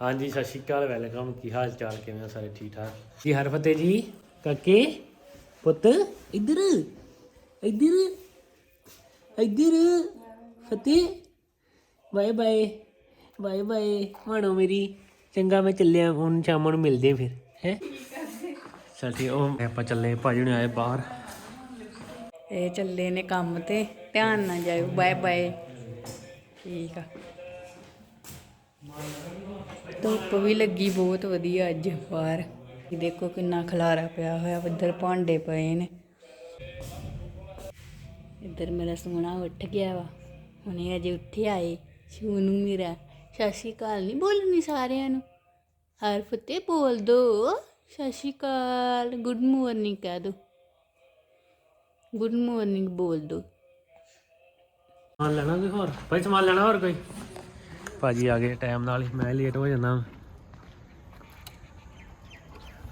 ਹਾਂਜੀ ਸਤਿ ਸ਼੍ਰੀ ਅਕਾਲ ਵੈਲਕਮ। ਕੀ ਹਾਲ ਚਾਲ ਕਿਵੇਂ ਹੋ ਸਾਰੇ? ਠੀਕ ਠਾਕ ਜੀ ਹਰਫਤੇ ਜੀ। ਕਾਕੇ ਪੁੱਤ ਇੱਧਰ ਇੱਧਰ ਇੱਧਰ। Fateh. Bye bye. Bye bye. ਮਾਣੋ ਮੇਰੀ। ਚੰਗਾ ਮੈਂ ਚੱਲਿਆ ਹੁਣ ਸ਼ਾਮ ਨੂੰ ਮਿਲਦੇ ਆ ਫਿਰ ਹੈ? ਚਲ ਠੀਕ ਉਹ ਆਪਾਂ ਚੱਲੇ ਭਾਜੀ ਨੇ ਆਏ ਬਾਹਰ। ਇਹ ਚੱਲੇ ਨੇ ਕੰਮ ਤੇ। ਧਿਆਨ ਨਾਲ ਜਾਇਓ। Bye bye. ਠੀਕ ਆ। ਧੁੱਪ ਵੀ ਲੱਗੀ ਬਹੁਤ ਵਧੀਆ ਅੱਜ ਬਾਹਰ। ਇਹ ਦੇਖੋ ਕਿੰਨਾ ਖਲਾਰਾ ਪਿਆ ਹੋਇਆ ਇੱਧਰ ਭਾਂਡੇ ਪਏ ਨੇ। ਇੱਧਰ ਮੇਰਾ ਸੋਹਣਾ ਉੱਠ ਗਿਆ ਵਾ। ਹੁਣੇ ਅਜੇ ਉੱਠਿਆ ਏ ਸ਼ੂ ਨੂੰ ਮੇਰਾ। ਸਤਿ ਸ਼੍ਰੀ ਅਕਾਲ, ਨਹੀਂ ਬੋਲਣੀ ਸਾਰਿਆਂ ਨੂੰ। ਹਰ ਫਤਿਹ ਬੋਲ ਦੋ। ਸਤਿ ਸ਼੍ਰੀ ਅਕਾਲ ਗੁੱਡ ਮਾਰਨਿੰਗ ਕਹਿ ਦੋ। ਗੁੱਡ ਮਾਰਨਿੰਗ ਬੋਲ ਦੋ। ਸਮਾਨ ਲੈਣਾ ਕੋਈ ਹੋਰ? ਭਾਈ ਸਮਾਨ ਲੈਣਾ ਹੋਰ ਕੋਈ? ਭਾਜੀ ਆ ਗਏ ਟਾਈਮ ਨਾਲ ਹੀ ਮੈਂ ਲੇਟ ਹੋ ਜਾਂਦਾ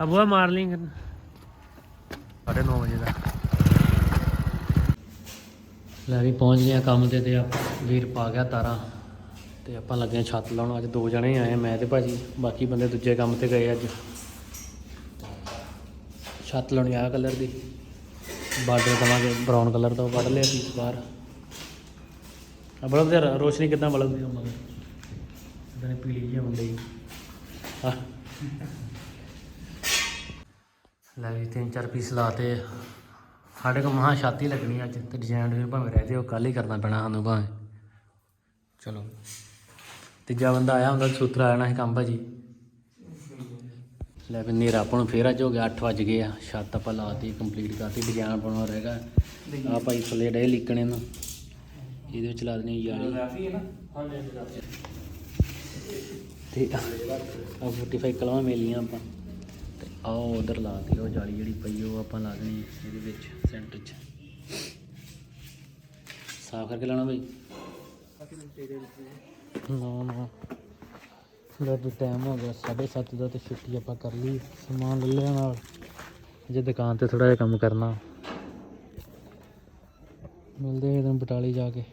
ਅਬੂਆ ਮਾਰ ਲਈ ਸਾਢੇ ਨੌ ਵਜੇ ਦਾ। ਲੈ ਵੀ ਪਹੁੰਚ ਗਏ ਕੰਮ ਤੇ ਤੇ ਆ ਵੀਰ ਪਾ ਗਿਆ ਤਾਰਾਂ। ਤੇ ਆਪਾਂ ਲੱਗੇ ਆ ਛੱਤ ਲਾਉਣ ਅੱਜ ਦੋ ਜਣੇ ਆਏ ਆ, ਮੈਂ ਤੇ ਭਾਜੀ। ਬਾਕੀ ਬੰਦੇ ਦੂਜੇ ਕੰਮ ਤੇ ਗਏ ਅੱਜ। ਛੱਤ ਲਾਉਣੀ ਆ ਕਲਰ ਦੀ। ਬਾਰਡਰ ਦਵਾਂਗੇ ਬਰਾਊਨ ਕਲਰ ਦਾ ਉਹ ਕੱਢ ਲਿਆ ਪੀਸ ਬਾਹਰ ਆ ਬਲਬ ਤੇ ਰੋਸ਼ਨੀ ਕਿਦਾਂ ਬਲਬ ਦੀ? ਮਗਰ ਇਦਾਂ ਪੀਲੀ ਜਿਹੀ ਹੁੰਦੀ ਲੈ ਵੀ ਤਿੰਨ ਚਾਰ ਪੀਸ ਲਾਤੇ ਸਾਡੇ ਕੋਲ ਮਹਾ ਛਾਤੀ ਲੱਗਣੀ ਅੱਜ ਤੇ ਡਿਜ਼ਾਈਨ ਵੀ ਭਾਵੇਂ ਰਹਿ ਜੇ ਉਹ ਕੱਲ ਹੀ ਕਰਨਾ ਪੈਣਾ ਸਾਨੂੰ ਭਾਵੇਂ। ਚਲੋ। ਤੀਜਾ ਬੰਦਾ ਆਇਆ ਹੁੰਦਾ ਸੂਤਰਾ ਆਣਾ ਸੀ ਕੰਮ ਭਾਜੀ। ਲੈ ਵੀ ਨੇਰਾ ਆਪਾਂ ਨੂੰ ਫੇਰ ਅੱਜ ਹੋ ਗਿਆ 8 ਵਜ ਗਏ ਆ। ਛੱਤ ਆਪਾਂ ਲਾਤੀ ਕੰਪਲੀਟ ਕਰਤੀ ਡਿਜ਼ਾਈਨ ਬਣਾਉਣਾ ਰਹੇਗਾ ਆ ਭਾਈ ਥੱਲੇ ਡੇ ਲਿਕਣੇ ਨੂੰ। ਇਹਦੇ ਵਿੱਚ ਲਾ ਦੇਣੀ ਯਾਰੀ। ਤੇ ਆ 45 ਕਲਮਾਂ ਮੇਲੀਆਂ ਆਪਾਂ। ਤੇ ਆਹ ਉਧਰ ਲਾ ਕੇ ਉਹ ਜਾਲੀ ਜਿਹੜੀ ਪਈ ਉਹ ਆਪਾਂ ਲਾ ਦੇਣੀ ਇਹਦੇ ਵਿੱਚ ਸੈਂਟਰ 'ਚ। ਸਾਫ਼ ਕਰਕੇ ਲਾਣਾ ਬਈ। ਨਾ ਨਾ। ਜਦ ਟਾਈਮ ਹੋ ਗਿਆ 7:30 ਦਾ ਤੇ ਛੁੱਟੀ ਆਪਾਂ ਕਰ ਲਈ, ਸਮਾਨ ਲੈ ਲਿਆ ਨਾਲ। ਜੇ ਦੁਕਾਨ ਤੇ ਥੋੜਾ ਜਿਹਾ ਕੰਮ ਕਰਨਾ। ਮਿਲਦੇ ਹਾਂ ਦਿਨ ਬਟਾਲੇ ਜਾ ਕੇ।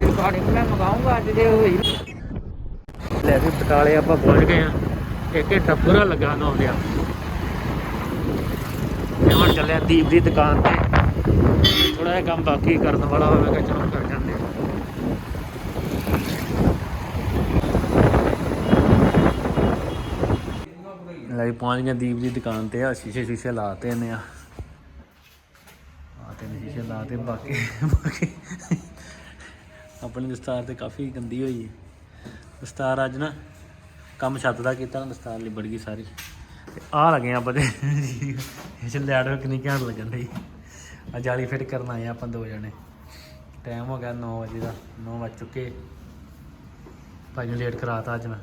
ਤੁਹਾਡੇ ਕੋਲ ਮੰਗਾਉਂਗਾ ਅੱਜ ਜੇ ਹੋਈ। ਲੈ ਵੀ ਬਟਾਲੇ ਆਪਾਂ ਪਹੁੰਚ ਗਏ ਆ ਇੱਕ ਘੰਟਾ ਪੂਰਾ ਲੱਗਾ ਨਾ ਹੋਇਆ ਤੇ ਹੁਣ ਚੱਲਿਆ ਦੀਪ ਦੀ ਦੁਕਾਨ ਤੇ। ਥੋੜਾ ਜਿਹਾ ਕੰਮ ਬਾਕੀ ਕਰਨ ਵਾਲਾ ਹੋਵੇਗਾ ਚਲੋ ਕਰ ਜਾਂਦੇ ਆ। ਪਹੁੰਚ ਗਏ ਦੀਪ ਦੀ ਦੁਕਾਨ ਤੇ ਆ, ਸ਼ੀਸ਼ੇ ਸ਼ੀਸ਼ੇ ਲਾਤੇ ਨੇ ਆ। ਆ ਤੇ ਸ਼ੀਸ਼ੇ ਲਾਤੇ ਬਾਕੀ ਬਾਕੀ। ਆਪਣੇ ਦਸਤਾਰ ਤੇ ਕਾਫੀ ਗੰਦੀ ਹੋਈ ਹੈ। ਦਸਤਾਰ ਅੱਜ ਨਾ ਕੰਮ ਛੱਤ ਦਾ ਕੀਤਾ ਨਾ ਦਸਤਾਰ ਲਿਬੜ ਗਈ ਸਾਰੀ। ਤੇ ਆ ਲੱਗੇ ਆਪਾਂ ਤੇ। ਇਹ ਚ ਲੈਟ ਕਿੰਨੀ ਘੈਂਟ ਲੱਗਣ ਡਈ। ਆ ਜਾਲੀ ਫਿੱਟ ਕਰਨ ਆਏ ਆਪਾਂ ਦੋ ਜਣੇ। ਟਾਈਮ ਹੋ ਗਿਆ 9 ਵਜੇ ਦਾ 9 ਵੱਜ ਚੁੱਕੇ। ਭਾਈ ਨੂੰ ਲੇਟ ਕਰਾਤਾ ਅੱਜ ਮੈਂ।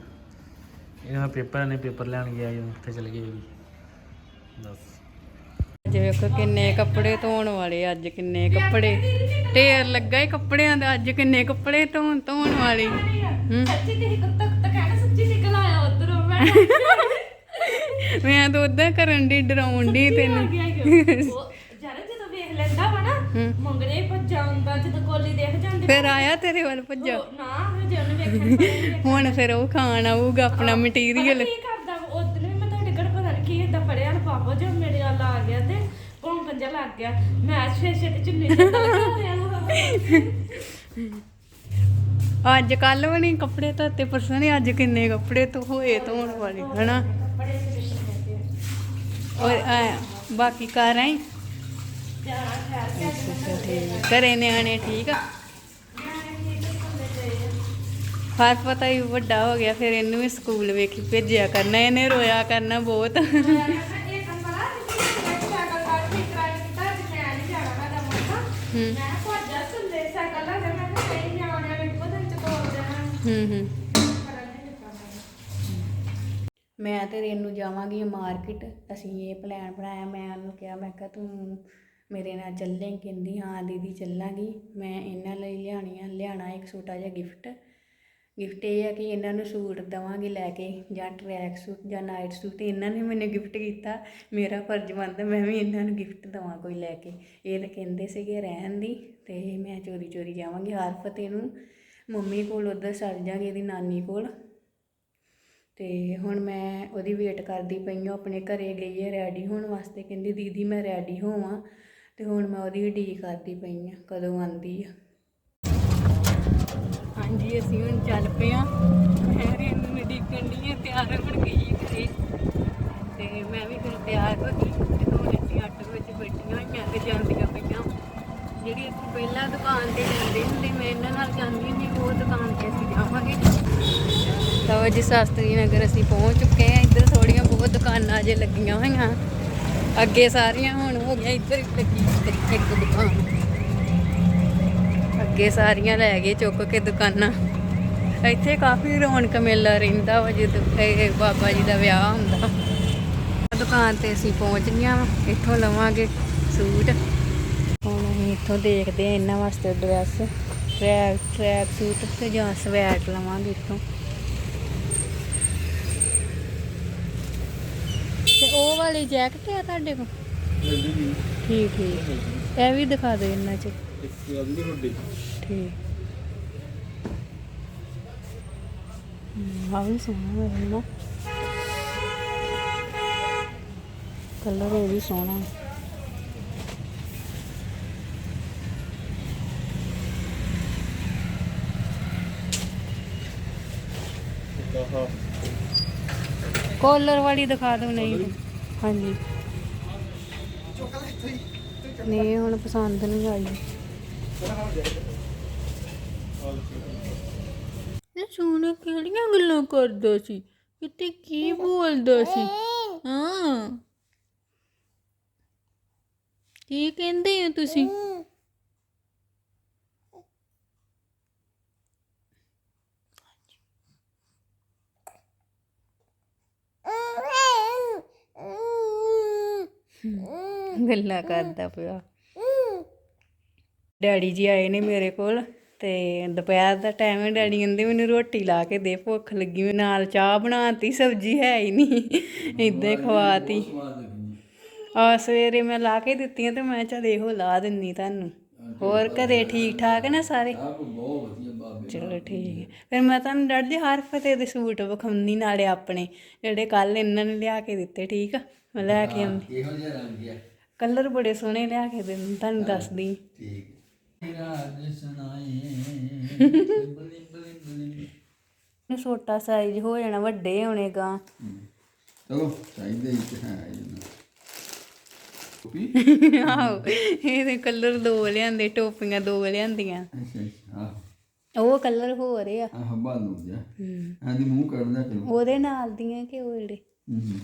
ਇਹਨਾਂ ਪੇਪਰ ਨੇ ਪੇਪਰ ਲੈਣ ਗਿਆ ਜੀ ਉੱਥੇ ਚਲੇ ਗਏ ਵੀ। ਦੱਸ ਅੱਜ ਵੇਖੋ ਕਿੰਨੇ ਕੱਪੜੇ ਧੋਣ ਵਾਲੇ, ਅੱਜ ਕਿੰਨੇ ਕੱਪੜੇ। ਢੇਰ ਲੱਗਾ ਹੀ ਕੱਪੜਿਆਂ ਦਾ, ਅੱਜ ਕਿੰਨੇ ਕੱਪੜੇ ਧੋਣ ਧੋਣ ਵਾਲੇ। ਹੂੰ। ਸੱਚੀ ਤੇ ਇੱਕ ਤੱਕ ਤਾਂ ਕਹਿਣਾ ਸੱਚੀ ਨਿਕਲ ਆਇਆ ਉਧਰੋਂ ਮੈਂ। ਮੈਂ ਤਾਂ ਉਦਾਂ ਕਰਨ ਦੀ ਡਰਾਉਣ ਦੀ ਤੈਨੂੰ। ਯਾਰ ਜਦੋਂ ਵੇਖ ਲੈਂਦਾ ਵਾ ਨਾ ਮੰਗਰੇ ਭੱਜਾ ਹੁੰਦਾ ਜਦੋਂ ਕੋਲੀ ਦੇਖ ਜਾਂਦੇ ਫਿਰ ਆਇਆ ਤੇਰੇ ਵੱਲ ਭੱਜਾ? ਉਹ- ਨਾ ਹਜੇ ਉਹਨੇ ਵੇਖਣ ਹੁਣ ਫਿਰ ਉਹ ਖਾਣ ਆਊਗਾ ਆਪਣਾ ਮਟੀਰੀਅਲ ਕੀ ਕਰਦਾ ਉਦੋਂ ਵੀ ਮੈਂ ਤੁਹਾਡੇ ਘਰ ਪਤਾ ਨਹੀਂ ਕੀ ਏਦਾਂ ਫੜਿਆ ਲਫਾਫਾ ਜੋ ਮੇਰੇ ਵੱਲ ਆ ਗਿਆ ਤੇ ਭੌਂਕਣ ਜਿਹਾ ਲੱਗ ਗਿਆ। ਮੈਂ ਛੇ ਤੇ ਚੁੰਨੀ ਤੇ। ਲਗਾ ਅੱਜ ਕੱਲ ਵੀ ਨਹੀਂ ਕੱਪੜੇ ਧੋਤੇ ਪਰਸੋਂ ਨਹੀਂ ਅੱਜ ਕਿੰਨੇ ਕੱਪੜੇ ਧੋ ਹੋਏ ਧੋਣ ਵਾਲੇ, ਹਨਾ? ਔਰ ਬਾਕੀ ਘਰ ਆਈ? ਘਰੇ ਨਿਆਣੇ ਠੀਕ ਆ? ਫਾਰ ਪਤਾ ਹੀ ਵੱਡਾ ਹੋ ਗਿਆ, ਫਿਰ ਇਹਨੂੰ ਵੀ ਸਕੂਲ ਵੇਖੀ ਭੇਜਿਆ ਕਰਨਾ, ਇਹਨੇ ਰੋਇਆ ਕਰਨਾ ਬਹੁਤ। ਹੂੰ। ਹੂੰ ਹੂੰ। ਮੈਂ ਤੇ ਰੇਨੂ ਜਾਵਾਂਗੀ ਮਾਰਕੀਟ। ਅਸੀਂ ਇਹ ਪਲਾਨ ਬਣਾਇਆ, ਮੈਂ ਉਹਨੂੰ ਕਿਹਾ, ਮੈਂ ਕਿਹਾ ਤੂੰ ਮੇਰੇ ਨਾਲ ਚੱਲੇ, ਕਹਿੰਦੀ ਹਾਂ ਦੀਦੀ ਚੱਲਾਂਗੀ। ਮੈਂ ਇਹਨਾਂ ਲਈ ਲਿਆਣੀ ਆ ਲਿਆਣਾ ਇੱਕ ਛੋਟਾ ਜਿਹਾ ਗਿਫਟ ਗਿਫਟ ਇਹ ਹੈ ਕਿ ਇਹਨਾਂ ਨੂੰ ਸੂਟ ਦਵਾਂਗੀ ਲੈ ਕੇ, ਜਾਂ ਟਰੈਕ ਸੂਟ ਜਾਂ ਨਾਈਟ ਸੂਟ ਇਹਨਾਂ ਨੇ ਮੈਨੂੰ ਗਿਫਟ ਕੀਤਾ। ਮੇਰਾ ਫਰਜ਼ ਬਣਦਾ ਮੈਂ ਵੀ ਇਹਨਾਂ ਨੂੰ ਗਿਫਟ ਦਵਾਂ ਕੋਈ ਲੈ ਕੇ। ਇਹ ਤਾਂ ਕਹਿੰਦੇ ਸੀਗੇ ਰਹਿਣ ਦੀ, ਤੇ ਮੈਂ ਚੋਰੀ ਚੋਰੀ ਜਾਵਾਂਗੀ ਹਰਫਤ ਇਹਨੂੰ ਮੰਮੀ ਕੋਲ ਉੱਧਰ ਚਲ ਜਾਾਂਗੀ, ਇਹਦੀ ਨਾਨੀ ਕੋਲ। ਤੇ ਹੁਣ ਮੈਂ ਉਹਦੀ ਵੇਟ ਕਰਦੀ ਪਈ ਹਾਂ ਆਪਣੇ ਘਰੇ ਗਈ ਹੈ ਰੈਡੀ ਹੋਣ ਵਾਸਤੇ, ਕਹਿੰਦੀ ਦੀਦੀ ਮੈਂ ਰੈਡੀ ਹੋਵਾਂ। ਤੇ ਹੁਣ ਮੈਂ ਉਹਦੀ ਉਡੀਕ ਕਰਦੀ ਪਈ ਹਾਂ, ਕਦੋਂ ਆਂਦੀ ਆ। ਹਾਂਜੀ, ਅਸੀਂ ਹੁਣ ਚੱਲ ਪਏ ਆ ਮੈਂ ਰੀਨ ਨੂੰ ਉਡੀਕਣ ਦੀ ਤਿਆਰ ਹੋਣ ਗਈ ਘਰੇ। ਤੇ ਮੈਂ ਵੀ ਫਿਰ ਤਿਆਰ ਹੋ ਗਈ ਤੇ ਹੁਣ ਅਸੀਂ ਆਟੋ ਵਿੱਚ ਬੈਠੀਆਂ ਹੋਈਆਂ ਤੇ ਜਾਂਦੀਆਂ ਪਈਆਂ ਜਿਹੜੀ ਅਸੀਂ ਪਹਿਲਾਂ ਦੁਕਾਨ ਤੇ ਜਾਂਦੇ ਹੁੰਦੇ, ਮੈਂ ਇਹਨਾਂ ਨਾਲ ਜਾਂਦੀ ਹੁੰਦੀ ਉਹ ਦੁਕਾਨ ਤੇ ਅਸੀਂ ਜਾਵਾਂਗੇ। ਲਓ ਜੀ ਸ਼ਾਸਤਰੀ ਨਗਰ ਅਸੀਂ ਪਹੁੰਚ ਚੁੱਕੇ ਹਾਂ। ਇੱਧਰ ਥੋੜੀਆਂ ਬਹੁਤ ਦੁਕਾਨਾਂ ਜੇ ਲੱਗੀਆਂ ਹੋਈਆਂ। ਅੱਗੇ ਸਾਰੀਆਂ ਹੁਣ ਹੋ ਗਿਆ ਇੱਧਰ ਲੱਗੀ ਇੱਕ- ਦੁਕਾਨ। ਅੱਗੇ ਸਾਰੀਆਂ ਲੈ ਗਏ ਚੁੱਕ ਕੇ ਦੁਕਾਨਾਂ। ਇੱਥੇ ਕਾਫੀ ਰੌਣਕ ਮੇਲਾ ਰਹਿੰਦਾ ਵਾ, ਜਦੋਂ ਇਹ ਬਾਬਾ ਜੀ ਦਾ ਵਿਆਹ ਹੁੰਦਾ। ਦੁਕਾਨ ਤੇ ਅਸੀਂ ਪਹੁੰਚ ਗਈਆਂ ਵਾਂ। ਇੱਥੋਂ ਲਵਾਂਗੇ ਸੂਟ। ਇੱਥੋਂ ਦੇਖਦੇ ਆ ਇਹਨਾਂ ਵਾਸਤੇ ਡਰੈਸ ਟਰੈਕ ਟਰੈਕ ਸੂਟ ਤੇ ਜਾਂ ਸਵੈਟ ਲਵਾਂਗੇ ਇੱਥੋਂ। ਤੇ ਉਹ ਵਾਲੀ ਜੈਕਟ ਆ ਤੁਹਾਡੇ ਕੋਲ? ਠੀਕ ਠੀਕ। ਇਹ ਵੀ ਦਿਖਾ ਦਿਓ ਇਹਨਾਂ ਚ। ਠੀਕ। ਆਹ ਵੀ ਸੋਹਣਾ ਹੈ ਨਾ ਕਲਰ ਇਹ ਵੀ ਸੋਹਣਾ। ਹੈ ਕੋਲਰ ਵਾਲੀ ਦਿਖਾ ਦਿਓ ਨਹੀਂ। ਹਾਂਜੀ। ਨਹੀਂ ਹੁਣ ਪਸੰਦ ਨਹੀਂ ਆਈ। ਇਹ ਸੋਹਣਾ ਕਿਹੜੀਆਂ ਗੱਲਾਂ ਕਰਦਾ ਸੀ? ਕਿਤੇ ਕੀ ਬੋਲਦਾ ਸੀ? ਹਾਂ। ਕੀ ਕਹਿੰਦੇ ਹੋ ਤੁਸੀਂ? ਗੱਲਾਂ ਕਰਦਾ ਪਿਆ। ਡੈਡੀ ਜੀ ਆਏ ਨੇ ਮੇਰੇ ਕੋਲ ਤੇ ਦੁਪਹਿਰ ਦਾ ਟਾਈਮ ਹੈ। ਡੈਡੀ ਕਹਿੰਦੇ ਮੈਨੂੰ ਰੋਟੀ ਲਾ ਕੇ ਦੇ, ਭੁੱਖ ਲੱਗੀ, ਮੈਂ ਨਾਲ ਚਾਹ ਬਣਾਤੀ, ਸਬਜ਼ੀ ਹੈ ਹੀ ਨਹੀਂ। ਇਦਾਂ ਹੀ ਖਵਾਤੀ। ਆ ਸਵੇਰੇ ਮੈਂ ਲਾ ਕੇ ਦਿੱਤੀਆਂ ਤੇ ਮੈਂ ਚੱਲ ਇਹੋ ਲਾ ਦਿੰਨੀ ਤੁਹਾਨੂੰ। ਹੋਰ ਘਰੇ ਠੀਕ ਠਾਕ ਨੇ ਸਾਰੇ? ਚਲੋ ਠੀਕ ਹੈ। ਫਿਰ ਮੈਂ ਤੁਹਾਨੂੰ ਡਰ ਜੀ ਹਰ ਫਤਿਹ ਦੇ ਸੂਟ ਵਿਖਾਉਂਦੀ ਨਾਲੇ ਆਪਣੇ, ਜਿਹੜੇ ਕੱਲ ਇਹਨਾਂ ਨੇ ਲਿਆ ਕੇ ਦਿੱਤੇ, ਠੀਕ ਆ? ਮੈਂ ਲੈ ਕੇ ਆਉਂਦੀ। ਇਹੋ ਜਿਹਾ ਰੰਗ ਹੈ ਕਲਰ ਬੜੇ ਸੋਹਣੇ ਲਿਆ ਕੇ ਦਿੰਦੀ ਤੁਹਾਨੂੰ ਦੱਸਦੀ। ਠੀਕ। ਰਾਜ ਸੁਣਾਏ ਬਲੀ ਬਲੀ ਬਲੀ ਨੂੰ ਛੋਟਾ ਸਾਈਜ਼ ਹੋ ਜਾਣਾ ਵੱਡੇ ਹੋਣੇ ਗਾ ਚਲੋ ਚਾਹੀਦੇ ਹੀ ਹੈ ਟੋਪੀ? ਆਹੋ ਇਹਦੇ ਕਲਰ ਦੋ ਲਿਆਂਦੇ ਟੋਪੀਆਂ ਦੋ ਲਿਆਂਦੀਆਂ। ਅੱਛਾ ਅੱਛਾ ਉਹ ਕਲਰ ਹੋ ਰਹੇ ਆ। ਆਹ ਬਾਲੂ ਜਾ ਆਦੀ ਮੂੰਹ ਕਰਦਾ ਉਹਦੇ ਨਾਲ ਦੀਆਂ ਕਿ ਉਹ ਜਿਹੜੇ? ਹੂੰ।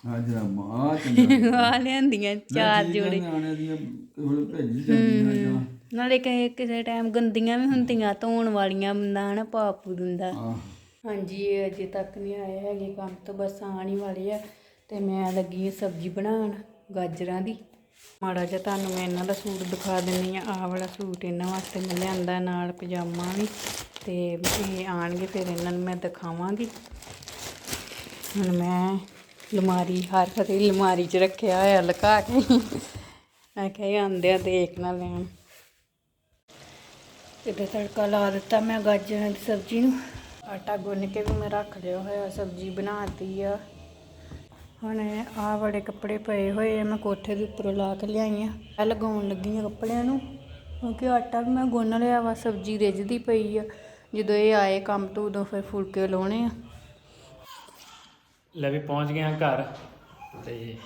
ਆ ਜਰਾ ਮਾਂ ਚੰਗਾ ਆ ਲਿਆਂਦੀਆਂ ਚਾਰ ਜੋੜੇ। ਨਿਆਣਿਆਂ ਦੀਆਂ ਹੁਣ ਭੇਜੀ ਜਾਂਦੀਆਂ ਜਾਂ। ਨਾਲੇ ਕਹੇ ਕਿਸੇ ਟਾਈਮ ਗੰਦੀਆਂ ਵੀ ਹੁੰਦੀਆਂ ਧੋਣ ਵਾਲੀਆਂ ਬੰਦਾ ਹਨਾ ਪਾਪੂ ਦਿੰਦਾ। ਹਾਂਜੀ ਇਹ ਅਜੇ ਤੱਕ ਨਹੀਂ ਆਏ ਹੈਗੇ ਕੰਮ ਤੋਂ ਬਸ ਆਉਣ ਹੀ ਵਾਲੇ ਆ। ਤੇ ਮੈਂ ਲੱਗੀ ਹਾਂ ਸਬਜ਼ੀ ਬਣਾਉਣ ਗਾਜਰਾਂ ਦੀ। ਮਾੜਾ ਜਿਹਾ ਤੁਹਾਨੂੰ ਮੈਂ ਇਹਨਾਂ ਦਾ ਸੂਟ ਦਿਖਾ ਦਿੰਨੀ ਆ ਆਹ ਵਾਲਾ ਸੂਟ ਇਹਨਾਂ ਵਾਸਤੇ ਮੈਂ ਲਿਆਂਦਾ ਨਾਲ ਪਜਾਮਾ ਵੀ। ਤੇ ਇਹ ਆਣਗੇ ਫਿਰ ਇਹਨਾਂ ਨੂੰ ਮੈਂ ਦਿਖਾਵਾਂਗੀ। ਹੁਣ ਮੈਂ ਲਮਾਰੀ ਹਰ ਫਤੇ ਲਮਾਰੀ 'ਚ ਰੱਖਿਆ ਹੋਇਆ, ਲੁਕਾ ਕੇ। ਮੈਂ ਕਿਹਾ ਇਹ ਆਉਂਦੇ ਆ, ਦੇਖ ਨਾ ਲੈਣ। ਇਹਦੇ ਤੜਕਾ ਲਾ ਦਿੱਤਾ ਮੈਂ ਗਾਜਰਾਂ ਦੀ ਸਬਜ਼ੀ ਨੂੰ। ਆਟਾ ਗੁੰਨ ਕੇ ਵੀ ਮੈਂ ਰੱਖ ਲਿਆ ਹੋਇਆ, ਸਬਜ਼ੀ ਬਣਾਤੀ ਆ। ਹੁਣ ਆਹ ਬੜੇ ਕੱਪੜੇ ਪਏ ਹੋਏ ਆ, ਮੈਂ ਕੋਠੇ ਦੇ ਉੱਪਰੋਂ ਲਾ ਕੇ ਲਿਆਈ ਆ। ਇਹ ਲਗਾਉਣ ਲੱਗੀ ਆ ਕੱਪੜਿਆਂ ਨੂੰ। ਕਿਉਂਕਿ ਆਟਾ ਵੀ ਮੈਂ ਗੁੰਨ ਲਿਆ ਵਾ, ਸਬਜ਼ੀ ਰਿੱਝਦੀ ਪਈ ਆ। ਜਦੋਂ ਇਹ ਆਏ ਕੰਮ ਤੋਂ ਉਦੋਂ ਫਿਰ ਫੁਲਕੇ ਲਾਉਣੇ ਆ। ਲੈ ਵੀ ਪਹੁੰਚ ਗਏ ਹਾਂ ਘਰ ਤੇ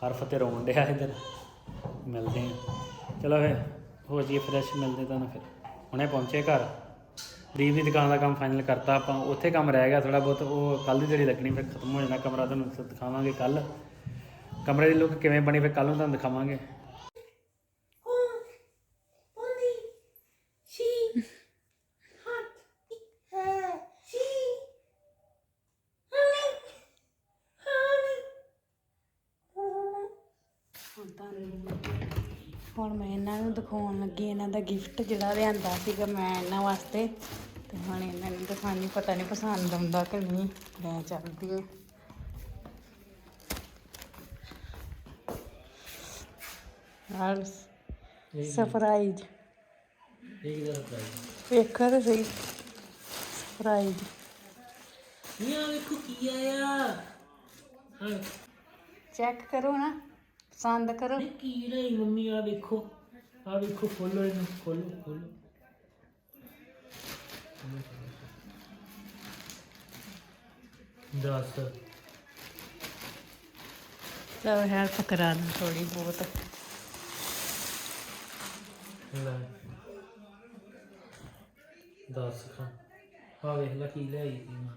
ਹਰ ਫਤੇ ਰੋਣ ਡਿਆ ਇੱਧਰ। ਮਿਲਦੇ ਹਾਂ। ਚਲੋ ਫਿਰ, ਹੋ ਜੀ ਫਰੈਸ਼ ਮਿਲਦੇ ਤੁਹਾਨੂੰ ਫਿਰ। ਹੁਣੇ ਪਹੁੰਚੇ ਘਰ। ਦੀਪ ਦੀ ਦੁਕਾਨ ਦਾ ਕੰਮ ਫਾਈਨਲ ਕਰਤਾ ਆਪਾਂ। ਉੱਥੇ ਕੰਮ ਰਹਿ ਗਿਆ ਥੋੜਾ ਬਹੁਤ। ਉਹ ਕੱਲ ਦੀ ਜਿਹੜੀ ਲੱਗਣੀ, ਫਿਰ ਖਤਮ ਹੋ ਜਾਣਾ। ਕਮਰਾ ਤੁਹਾਨੂੰ ਦਿਖਾਵਾਂਗੇ ਕੱਲ ਕਮਰੇ ਦੀ ਲੁੱਕ ਕਿਵੇਂ ਬਣੀ, ਫਿਰ ਕੱਲ ਨੂੰ ਤੁਹਾਨੂੰ ਦਿਖਾਵਾਂਗੇ ਹੁਣ ਮੈਂ ਇਹਨਾਂ ਨੂੰ ਦਿਖਾਉਣ ਲੱਗੀ ਇਹਨਾਂ ਦਾ ਗਿਫਟ ਜਿਹੜਾ ਲਿਆਂਦਾ ਸੀਗਾ ਮੈਂ ਇਹਨਾਂ ਵਾਸਤੇ। ਤੇ ਹੁਣ ਇਹਨਾਂ ਨੂੰ ਦਿਖਾਣੀ ਪਤਾ ਨਹੀਂ ਪਸੰਦ ਆਉਂਦਾ ਕਿ ਨਹੀਂ ਲੈ ਚੱਲਦੀ ਹਾਂ ਨਾਲ ਸਰਪ੍ਰਾਈਜ਼ ਠੀਕ ਹੈ। ਵੇਖੋ ਤਾਂ ਸਹੀ। ਸਰਪ੍ਰਾਈਜ਼ ਇਹ ਆ ਵੇਖੋ ਕੀ ਆਇਆ। ਹਾਂ। ਚੈੱਕ ਕਰੋ ਨਾ। ਪਸੰਦ ਕਰੋ। ਇਹ ਕੀ ਲਈ ਮੰਮੀ ਆ ਵੇਖੋ। ਆ ਵੇਖੋ ਖੋਲੋ ਇਹਨੂੰ ਖੋਲੋ ਖੋਲੋ ਦੱਸ ਚਲ ਹੈਲਪ ਕਰਾ ਦੋ ਥੋੜੀ ਬਹੁਤ ਲੈ ਦੱਸ ਖਾਂ ਆ ਵੇਖ ਲੈ ਕੀ ਲਿਆਈ ਤੀ ਮਾਂ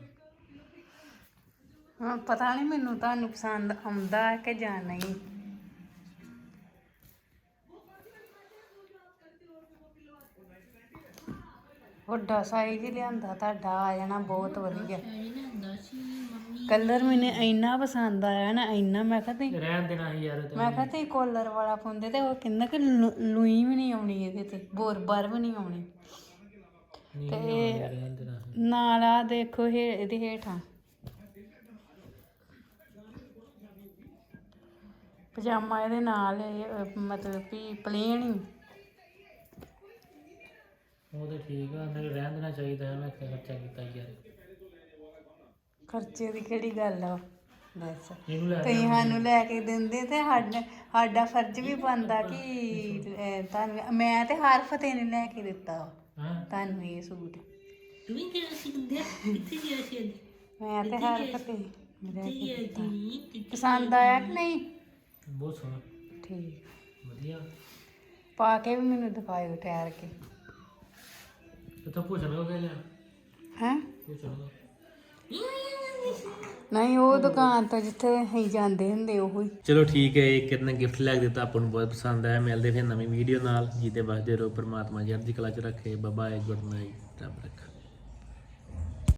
ਹਾਂ ਪਤਾ ਨਹੀਂ ਮੈਨੂੰ ਤੁਹਾਨੂੰ ਪਸੰਦ ਆਉਂਦਾ ਹੈ ਕਿ ਜਾਂ ਨਹੀਂ। ਵੱਡਾ ਸਾਈਜ਼ ਹੀ ਲਿਆਂਦਾ ਤੁਹਾਡਾ ਆ ਜਾਣਾ ਬਹੁਤ ਵਧੀਆ। ਕਲਰ ਮੈਨੂੰ ਇੰਨਾ ਪਸੰਦ ਆਇਆ ਨਾ ਇੰਨਾ ਮੈਂ ਕਿਹਾ ਤੇ ਰਹਿਣ ਦੇਣਾ ਸੀ ਯਾਰ ਤੇ ਮੈਂ ਕਿਹਾ ਤੇ ਕੋਲਰ ਵਾਲਾ ਪਾਉਂਦੇ ਤੇ ਉਹ ਕਹਿੰਦਾ ਕਿ ਲੂ- ਲੂਈ ਵੀ ਨਹੀਂ ਆਉਣੀ ਇਹਦੇ ਤੇ ਬੋਰ ਬਾਰ ਵੀ ਨਹੀਂ ਆਉਣੀ। ਤੇ ਰਹਿਣ ਦੇਣਾ। ਨਾਲ ਆ ਦੇਖੋ ਇਹ ਇਹਦੇ ਹੇਠਾਂ। ਪਜਾਮਾ ਇਹਦੇ ਨਾਲ ਇਹ, ਅਹ, ਮਤਲਬ ਕਿ ਪਲੇਨ ਹੀ। ਉਹ ਤੇ ਠੀਕ ਆ ਉਹਨੇ ਰਹਿਣ ਦੇਣਾ ਚਾਹੀਦਾ ਹੈ ਮੈਂ ਖਰਚਾ ਕੀਤਾ ਯਾਰ। ਖਰਚੇ ਦੀ ਕਿਹੜੀ ਗੱਲ ਆ? ਦੱਸ ਇਹਨੂੰ ਲੈ ਤੁਸੀਂ ਸਾਨੂੰ ਲੈ ਕੇ ਦਿੰਦੇ ਤੇ ਸਾਡਾ ਸਾਡਾ ਫਰਜ਼ ਵੀ ਬਣਦਾ ਕਿ ਅਹ, ਤੁਹਾਨੂੰ ਮੈਂ ਤੇ ਹਰ ਫਤਿਹ ਨੇ ਲੈ ਕੇ ਦਿੱਤਾ। ਹਾਂ। ਤੁਹਾਨੂੰ ਇਹ ਸੂਟ। ਤੂੰ ਵੀ ਕਿਹੜਾ ਸੀ ਦਿੰਦੇ ਕਿੱਥੇ ਗਿਆ ਸੀ ਅੱਜ? ਮੈਂ ਤੇ ਹਰ ਫਤਿਹ ਨੇ ਲੈ ਕੇ ਦਿੱਤਾ। ਕੀ ਪਸੰਦ ਆਇਆ ਕਿ ਨਹੀਂ? ਬਹੁਤ ਸੋਹਣਾ। ਠੀਕ। ਵਧੀਆ। ਪਾ ਕੇ ਵੀ ਮੈਨੂੰ ਦਿਖਾਇਓ ਠਹਿਰ ਕੇ। ਹੋ? ਗਿਆ ਹੈ ਨਹੀਂ ਉਹ ਦੁਕਾਨ ਤੋਂ ਜਿੱਥੇ ਅਸੀਂ ਜਾਂਦੇ ਹੁੰਦੇ ਉਹ। ਹੀ ਚਲੋ ਠੀਕ ਹੈ ਇੱਕ ਕਿਤਨਾ ਗਿਫਟ ਲੈ ਕੇ ਦਿੱਤਾ ਆਪਾਂ ਨੂੰ ਬਹੁਤ ਪਸੰਦ ਆਇਆ। ਮਿਲਦੇ ਫਿਰ ਨਵੀਂ ਵੀਡੀਓ ਨਾਲ। ਜੀਤੇ ਵਸਦੇ ਰਹੋ ਪਰਮਾਤਮਾ ਜੀ ਕਲਾ ਚ ਰੱਖੇ। ਬਾਏ ਗੁੱਡ ਨਾਈਟ ਰੱਬ ਰੱਖਾ।